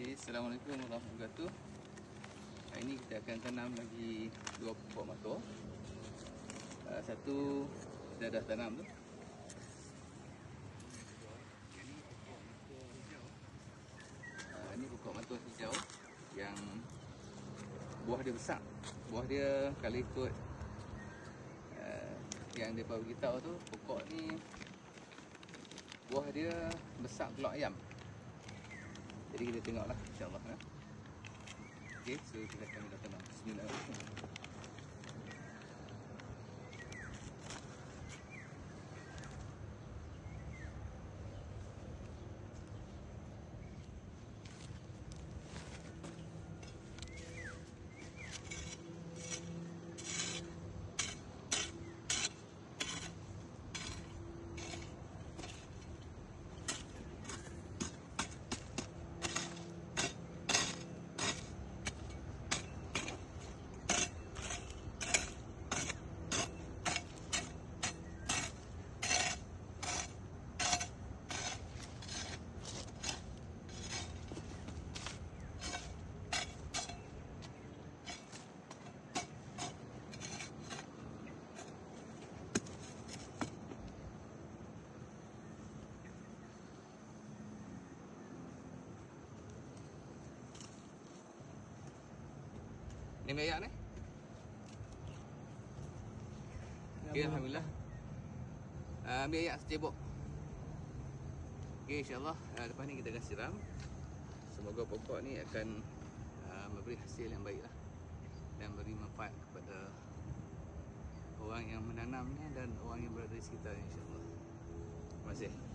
Okay, Assalamualaikum warahmatullahi wabarakatuh. Hari ini kita akan tanam lagi dua pokok motor. Uh, satu kita dah tanam tu. Uh, ini pokok motor hijau yang buah dia besar. Buah dia kalau ikut uh, yang dia beritahu tu pokok ni buah dia besar keluar ayam. Jadi kita tengoklah insya-Allah ya. Okey, so kita akan mula tanam. Bismillahirrahmanirrahim. Ni mayak ni. Okey, alhamdulillah. Uh, ambil ayak secebok. Okey, insya-Allah uh, lepas ni kita akan siram. Semoga pokok ni akan uh, memberi hasil yang baiklah dan beri manfaat kepada orang yang menanamnya dan orang yang berada di sekitar insya-Allah. Terima kasih.